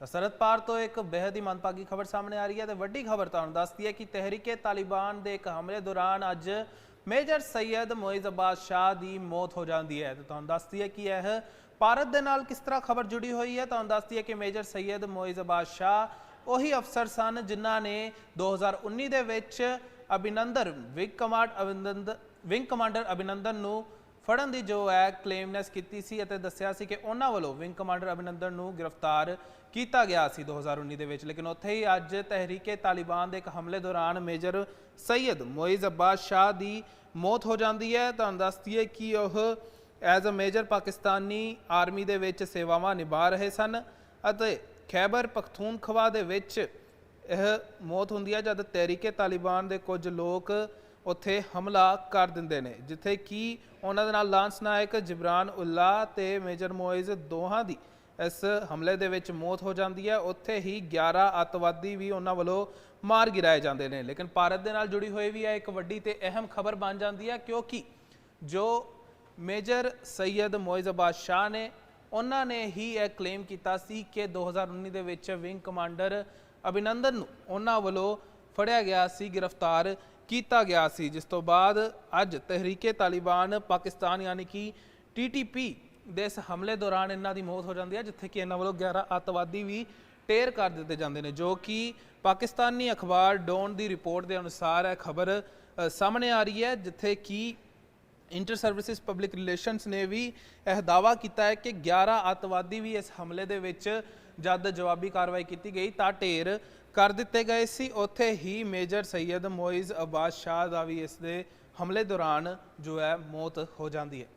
ਤਾਂ ਸਰਹੱਦ ਪਾਰ ਤੋਂ ਇੱਕ ਬੇहद ਹੀ ਮੰਦਭਾਗੀ ਖਬਰ ਸਾਹਮਣੇ ਆ ਰਹੀ ਹੈ ਤੇ ਵੱਡੀ ਖਬਰ ਤੁਹਾਨੂੰ ਦੱਸਦੀ ਹੈ ਕਿ ਤਹਿਰੀਕੇ ਤਾਲਿਬਾਨ ਦੇ ਇੱਕ ਹਮਲੇ ਦੌਰਾਨ ਅੱਜ ਮੇਜਰ ਸੈਯਦ ਮੋਇਜ਼ ਅਬਾਸ ਸ਼ਾਹ ਦੀ ਮੌਤ ਹੋ ਜਾਂਦੀ ਹੈ ਤੇ ਤੁਹਾਨੂੰ ਦੱਸਦੀ ਹੈ ਕਿ ਇਹ ਭਾਰਤ ਦੇ ਨਾਲ ਕਿਸ ਤਰ੍ਹਾਂ ਖਬਰ ਜੁੜੀ ਹੋਈ ਹੈ ਤੁਹਾਨੂੰ ਦੱਸਦੀ ਹੈ ਕਿ ਮੇਜਰ ਸੈਯਦ ਮੋਇਜ਼ ਅਬਾਸ ਸ਼ਾਹ ਉਹੀ ਅਫਸਰ ਸਨ ਜਿਨ੍ਹਾਂ ਨੇ 2019 ਦੇ ਵਿੱਚ Abhinandan wing command Abhinandan wing commander Abhinandan ਨੂੰ ਫੜਨ ਦੀ ਜੋ ਹੈ ਕਲੇਮਨੈਸ ਕੀਤੀ ਸੀ ਅਤੇ ਦੱਸਿਆ ਸੀ ਕਿ ਉਹਨਾਂ ਵੱਲੋਂ ਵਿੰਗ ਕਮਾਂਡਰ ਅਭਿਨੰਦਨ ਨੂੰ ਗ੍ਰਿਫਤਾਰ ਕੀਤਾ ਗਿਆ ਸੀ 2019 ਦੇ ਵਿੱਚ। ਲੇਕਿਨ ਉੱਥੇ ਹੀ ਅੱਜ ਤਹਿਰੀਕੇ ਤਾਲਿਬਾਨ ਦੇ ਇੱਕ ਹਮਲੇ ਦੌਰਾਨ ਮੇਜਰ ਸੈਯਦ ਮੋਇਜ਼ ਅਬਾਸ ਸ਼ਾਹ ਦੀ ਮੌਤ ਹੋ ਜਾਂਦੀ ਹੈ। ਤੁਹਾਨੂੰ ਦੱਸ ਦਈਏ ਕਿ ਉਹ as a major Pakistani army ਦੇ ਵਿੱਚ ਸੇਵਾਵਾਂ ਨਿਭਾ ਰਹੇ ਸਨ ਅਤੇ ਖੈਬਰ ਪਖਤੂਨਖਵਾ ਦੇ ਵਿੱਚ ਇਹ ਮੌਤ ਹੁੰਦੀ ਹੈ, ਜਦ ਤਹਿਰੀਕੇ ਤਾਲਿਬਾਨ ਦੇ ਕੁਝ ਲੋਕ ਉੱਥੇ ਹਮਲਾ ਕਰ ਦਿੰਦੇ ਨੇ, ਜਿੱਥੇ ਕਿ ਉਹਨਾਂ ਦੇ ਨਾਲ ਲਾਂਸ ਨਾਇਕ ਜਿਬਰਾਨ ਉੱਲਾ ਤੇ ਮੇਜਰ ਮੋਇਜ਼ ਦੋਹਾਂ ਦੀ ਇਸ ਹਮਲੇ ਦੇ ਵਿੱਚ ਮੌਤ ਹੋ ਜਾਂਦੀ ਹੈ। ਉੱਥੇ ਹੀ 11 ਅੱਤਵਾਦੀ ਵੀ ਉਹਨਾਂ ਵੱਲੋਂ ਮਾਰ ਗਿਰਾਏ ਜਾਂਦੇ ਨੇ। ਲੇਕਿਨ ਭਾਰਤ ਦੇ ਨਾਲ ਜੁੜੀ ਹੋਈ ਵੀ ਹੈ ਇੱਕ ਵੱਡੀ ਤੇ ਅਹਿਮ ਖਬਰ ਬਣ ਜਾਂਦੀ ਹੈ, ਕਿਉਂਕਿ ਜੋ ਮੇਜਰ ਸੈਯਦ ਮੋਇਜ਼ ਅਬਾਸ ਸ਼ਾਹ ਨੇ, ਉਹਨਾਂ ਨੇ ਹੀ ਇਹ ਕਲੇਮ ਕੀਤਾ ਸੀ ਕਿ 2019 ਦੇ ਵਿੱਚ ਵਿੰਗ ਕਮਾਂਡਰ ਅਭਿਨੰਦਨ ਨੂੰ ਉਹਨਾਂ ਵੱਲੋਂ ਫੜਿਆ ਗਿਆ ਸੀ ਗ੍ਰਿਫਤਾਰ। ਕੀਤਾ ਗਿਆ ਸੀ, ਜਿਸ ਤੋਂ ਬਾਅਦ ਅੱਜ ਤਹਿਰੀਕੇ ਤਾਲਿਬਾਨ ਪਾਕਿਸਤਾਨ ਯਾਨੀ ਕਿ ਟੀਟੀਪੀ ਦੇ ਇਸ ਹਮਲੇ ਦੌਰਾਨ ਇਹਨਾਂ ਦੀ ਮੌਤ ਹੋ ਜਾਂਦੀ ਹੈ, ਜਿੱਥੇ ਕਿ ਇਹਨਾਂ ਵੱਲੋਂ 11 ਅੱਤਵਾਦੀ ਵੀ ਟੇਰ ਕਰ ਦਿੱਤੇ ਜਾਂਦੇ ਨੇ, ਜੋ ਕਿ ਪਾਕਿਸਤਾਨੀ ਅਖਬਾਰ ਡੋਨ ਦੀ ਰਿਪੋਰਟ ਦੇ ਅਨੁਸਾਰ ਇਹ ਖਬਰ ਸਾਹਮਣੇ ਆ ਰਹੀ ਹੈ, ਜਿੱਥੇ ਕਿ ਇੰਟਰ ਸਰਵਿਸਿਜ਼ ਪਬਲਿਕ ਰਿਲੇਸ਼ਨਸ ਨੇ ਵੀ ਇਹ ਦਾਵਾ ਕੀਤਾ ਹੈ ਕਿ 11 ਅੱਤਵਾਦੀ ਵੀ ਇਸ ਹਮਲੇ ਦੇ ਵਿੱਚ ਜਦ ਜਵਾਬੀ ਕਾਰਵਾਈ ਕੀਤੀ ਗਈ ਤਾਂ ਢੇਰ ਕਰ ਦਿੱਤੇ ਗਏ ਸੀ। ਉੱਥੇ ਹੀ ਮੇਜਰ ਸੈਯਦ ਮੋਇਜ਼ ਅਬਾਸ ਸ਼ਾਹ ਦਾ ਵੀ ਇਸ ਦੇ ਹਮਲੇ ਦੌਰਾਨ ਜੋ ਹੈ ਮੌਤ ਹੋ ਜਾਂਦੀ ਹੈ।